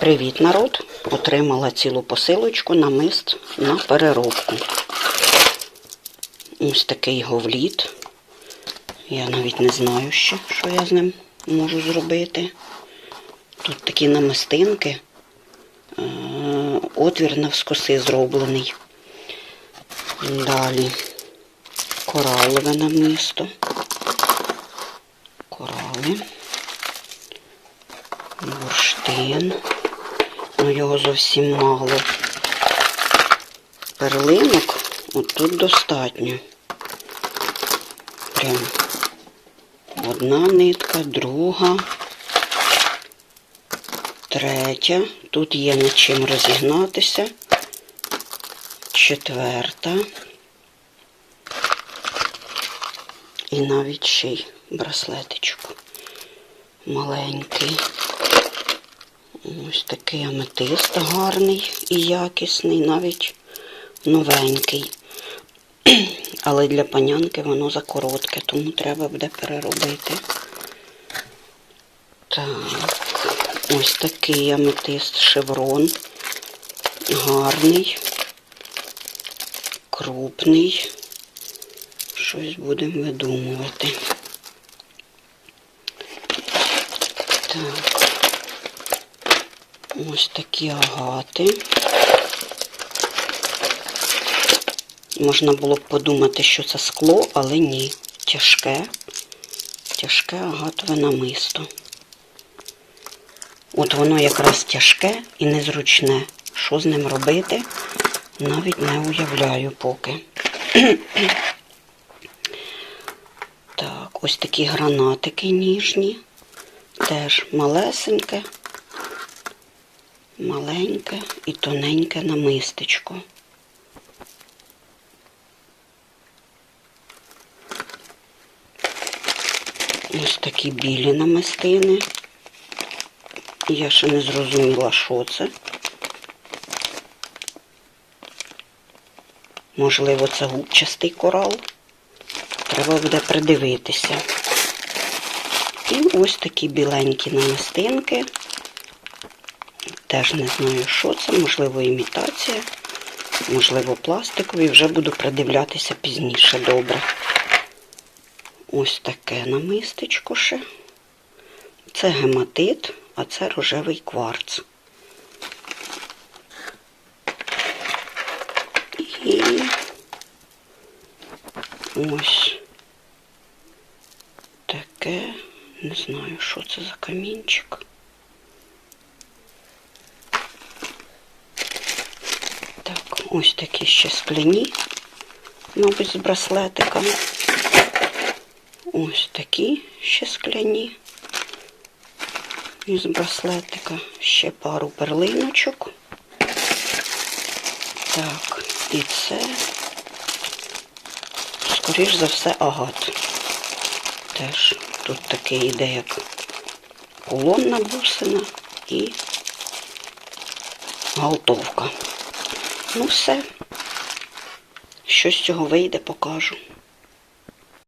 Привіт, народ! Отримала цілу посилочку на мист на переробку. Ось такий говліт. Я навіть не знаю ще, що я з ним можу зробити. Тут такі намистинки. Е, Отвір навскоси зроблений. Далі коралове намисто. Корали. Бурштин. Ну, його зовсім мало. Перлинок отут достатньо. Прям одна нитка, друга, третя. Тут є над чим розігнатися. Четверта. І навіть ще й браслетичок маленький. Ось такий аметист гарний і якісний, навіть новенький. Але для панянки воно закоротке, тому треба буде переробити. Так, ось такий аметист шеврон. Гарний, крупний. Щось будемо видумувати. Так. Ось такі агати. Можна було б подумати, що це скло, але ні. Тяжке, тяжке агатове намисто. От воно якраз тяжке і незручне. Що з ним робити, навіть не уявляю поки. Так, ось такі гранатики ніжні. Теж малесеньке маленьке і тоненьке намистечко. Ось такі білі намистини. Я ще не зрозуміла, що це. Можливо, це губчастий корал. Треба буде придивитися. І ось такі біленькі намистинки. Теж не знаю, що це, можливо, імітація, можливо, пластикові. Вже буду придивлятися пізніше добре. Ось таке намистечко ще. Це гематит, а це рожевий кварц. І ось таке, не знаю, що це за камінчик. Так, ось такі ще скляні, мабуть, з браслетиками. Ось такі ще скляні. Із браслетика ще пару перлиночок. Так, і це, скоріш за все, агат. Теж тут такий іде, як колонна бусина і галтовка. Ну все, що з цього вийде, покажу.